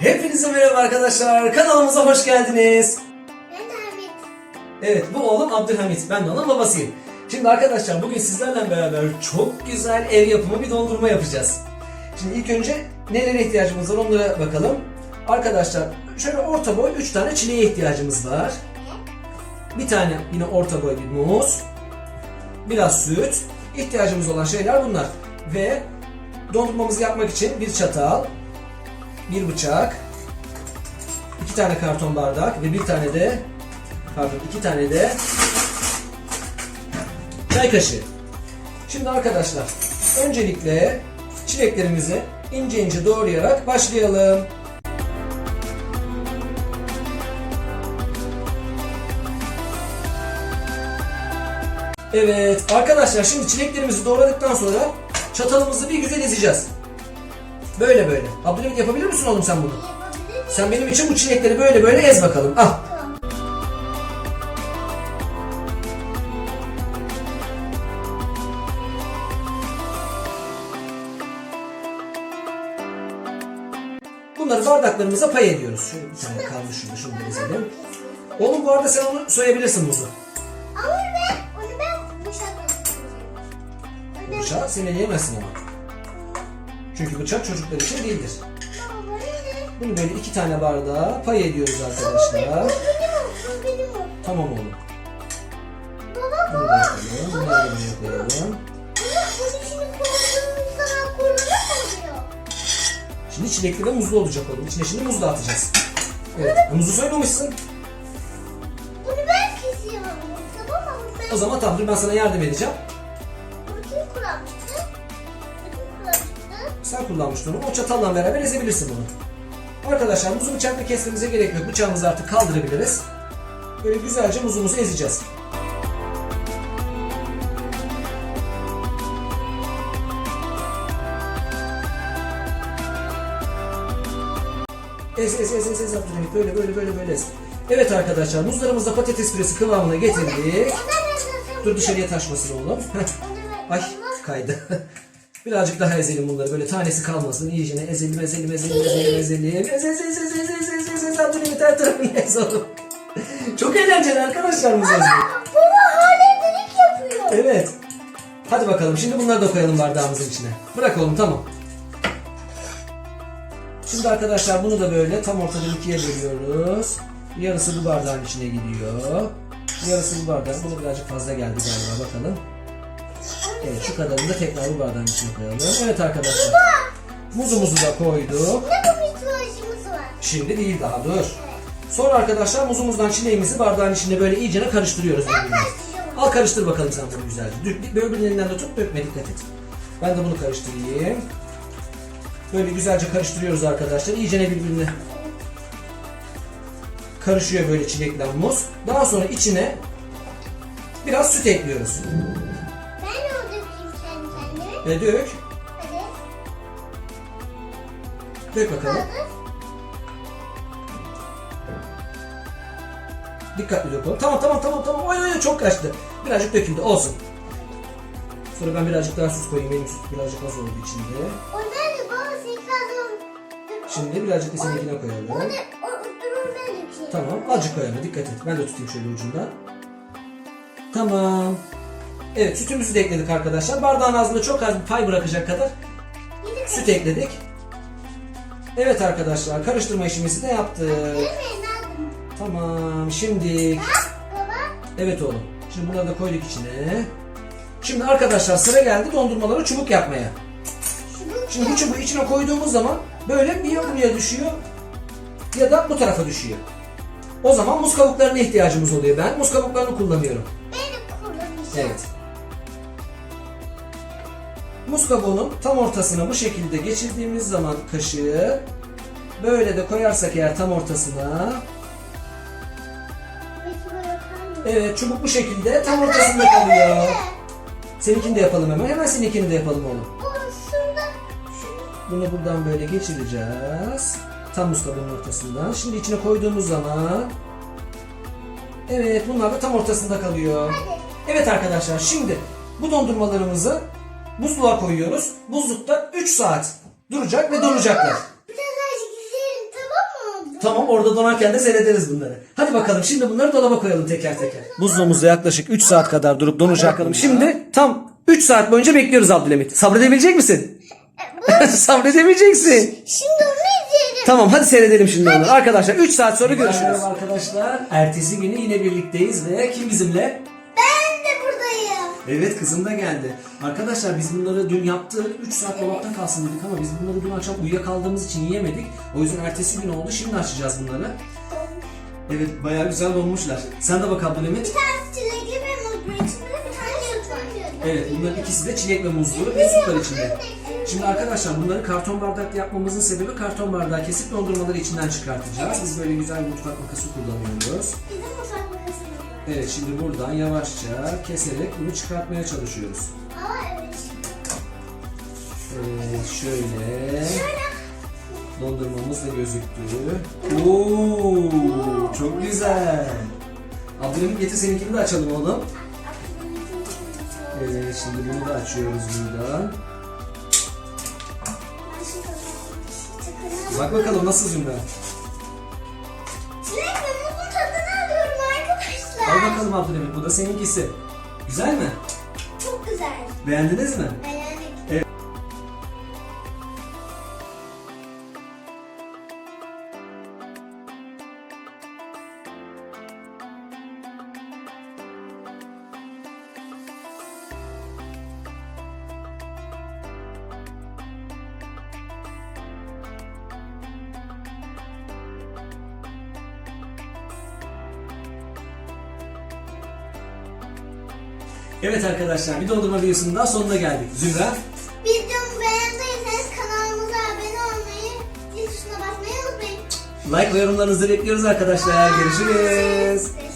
Hepinize merhaba arkadaşlar. Kanalımıza hoş geldiniz. Ben de Hamit. Evet bu oğlum Abdülhamit. Ben de onun babasıyım. Şimdi arkadaşlar bugün sizlerle beraber çok güzel ev yapımı bir dondurma yapacağız. Şimdi ilk önce nelere ihtiyacımız var onlara bakalım. Arkadaşlar şöyle orta boy 3 tane çileğe ihtiyacımız var. Bir tane yine orta boy bir muz. Biraz süt. İhtiyacımız olan şeyler bunlar. Ve dondurmamızı yapmak için bir çatal, bir bıçak, iki tane karton bardak ve bir tane de pardon iki tane de çay kaşığı. Şimdi arkadaşlar öncelikle çileklerimizi ince ince doğrayarak başlayalım. Evet arkadaşlar şimdi çileklerimizi doğradıktan sonra çatalımızı bir güzel ezeceğiz. Böyle böyle. Abdülhamit yapabilir misin oğlum sen bunu? Sen benim için bu çilekleri böyle böyle ez bakalım. Al. Bunları bardaklarımıza pay ediyoruz. Şöyle bir tane kalmış şurada şunu da ezelim. Oğlum bu arada sen onu soyabilirsin muzu. Ama ben onu ben bıçakla ben- Bıçağı sen yiyemezsin ama. Çünkü bıçak çocuklar için değildir. Bunu böyle iki tane bardağa pay ediyoruz arkadaşlar. Tamam oğlum. Baba Bunu da baba. yapalım. Bunları da. Bunu, bunu şimdi çilekli ve muzlu olacak oğlum. İçine şimdi muz da atacağız. Evet. Muzu soymamışsın. Bunu ben kesiyorum. Tamam mı? O zaman tamam dur ben sana yardım edeceğim. Sen kullanmıştın onu. O çatalla beraber ezebilirsin bunu. Arkadaşlar muzu bıçakla kesmemize gerek yok. Bıçağımızı artık kaldırabiliriz. Böyle güzelce muzumuzu ezeceğiz. Ez ez ez ez ez Abdülhamit. Böyle böyle böyle böyle ez. Evet arkadaşlar muzlarımızı da patates püresi kıvamına getirdik. Dur dışarıya taşmasın oğlum. Ay kaydı. Birazcık daha ezelim bunları. Böyle tanesi kalmasın. İyicene ezelim ezelim ezelim ezelim ezelim. Ezelim ezelim ezelim ezelim ezelim. Abdülhamit her tarafını ezelim. Çok eğlenceli arkadaşlarımız Ama baba hala delik yapıyor. Evet. Hadi bakalım şimdi bunları da koyalım bardağımızın içine. Bırak oğlum tamam. Şimdi arkadaşlar bunu da böyle tam ortadan ikiye bölüyoruz. Yarısı bu bardağın içine gidiyor. Yarısı bu bardak. Bunu birazcık fazla geldi galiba bakalım. Evet şu kadarını da tekrar bu bardağın içine koyalım. Evet arkadaşlar. Muzumuzu da koyduk. Ne bu ihtiyacımız var? Şimdi değil daha dur. Sonra arkadaşlar muzumuzdan çileğimizi bardağın içinde böyle iyicene karıştırıyoruz. birbirine. Karıştırıyorum. Al karıştır bakalım sen bunu güzelce. Dök, birbirinden de tut dökme dikkat et. Ben de bunu karıştırayım. Böyle güzelce karıştırıyoruz arkadaşlar. İyicene birbirine karışıyor böyle çilekle muz. Daha sonra içine biraz süt ekliyoruz. Ve dök. Hadi. Dök bakalım. Dikkatli dök oğlum. Tamam tamam tamam tamam. Oy oy çok kaçtı. Birazcık döküldü olsun. Sonra ben birazcık daha süt koyayım. Benim süt birazcık az oldu içinde. O nerede baba sen kaldın. Şimdi birazcık da seninkine koyalım. O ne? O, dur onu ben dökeyim. Tamam azıcık koy ama dikkat et. Ben de tutayım şöyle ucundan. Tamam. Evet sütümüzü de ekledik arkadaşlar. Bardağın ağzında çok az bir pay bırakacak kadar süt ekledik. Evet arkadaşlar karıştırma işimizi de yaptık. Tamam şimdi evet oğlum. Şimdi bunları da koyduk içine. Şimdi arkadaşlar sıra geldi dondurmaları çubuk yapmaya. Şimdi bu çubuğu içine koyduğumuz zaman böyle bir ya buraya düşüyor ya da bu tarafa düşüyor. O zaman muz kabuklarına ihtiyacımız oluyor. Ben muz kabuklarını kullanıyorum. Evet. Muz kabuğunun tam ortasına bu şekilde geçirdiğimiz zaman kaşığı böyle de koyarsak eğer tam ortasına evet çubuk bu şekilde tam ortasında kalıyor. Seninkini de yapalım hemen. Hemen seninkini de yapalım oğlum. Bunu buradan böyle geçireceğiz. Tam muz kabuğunun ortasından. Şimdi içine koyduğumuz zaman Evet bunlar da tam ortasında kalıyor. Evet arkadaşlar şimdi bu dondurmalarımızı buzluğa koyuyoruz. Buzlukta 3 saat duracak ve donacaklar. Biraz azıcık izleyelim tamam Tamam orada donarken de seyrederiz bunları. Hadi bakalım şimdi bunları dolaba koyalım teker teker. Buzluğumuzda yaklaşık 3 saat kadar durup donacak. Bakalım şimdi tam 3 saat boyunca bekliyoruz Abdülhamit. Sabredebilecek misin? Sabredebileceksin. Şimdi onu izleyelim. Tamam hadi seyredelim şimdi onu. Arkadaşlar 3 saat sonra görüşürüz. Merhaba arkadaşlar. Ertesi günü yine birlikteyiz ve kim bizimle? Evet kızım da geldi. Arkadaşlar biz bunları dün yaptık. 3 saat dolapta kalsın dedik ama biz bunları dün akşam uyuyakaldığımız için yiyemedik. O yüzden ertesi gün oldu. Şimdi açacağız bunları. Evet bayağı güzel olmuşlar. Sen de bak Abdülhamit. Bir tanesi çilekli ve muzlu içinde bir tane var. Evet bunların ikisi de çilek ve muzlu ve süt var içinde. Şimdi arkadaşlar bunları karton bardakta yapmamızın sebebi karton bardağı kesip dondurmaları içinden çıkartacağız. Biz böyle güzel mutfak makası kullanıyoruz. Evet şimdi buradan yavaşça keserek bunu çıkartmaya çalışıyoruz. Aa evet. Evet şöyle. Dondurmamız da gözüktü. Oo, çok güzel. Abdülhamit getir seninkini de açalım oğlum. Evet şimdi bunu da açıyoruz buradan. Bak bakalım nasıl Zümra. Al bakalım Abdülhamit bu da seninkisi. Güzel mi? Çok güzel. Beğendiniz mi? Beğendik. Evet arkadaşlar bir dondurma videosunun daha sonuna geldik. Zümra. Videomu beğendiyseniz kanalımıza abone olmayı, zil tuşuna basmayı unutmayın. Like ve yorumlarınızı bekliyoruz arkadaşlar. Görüşürüz.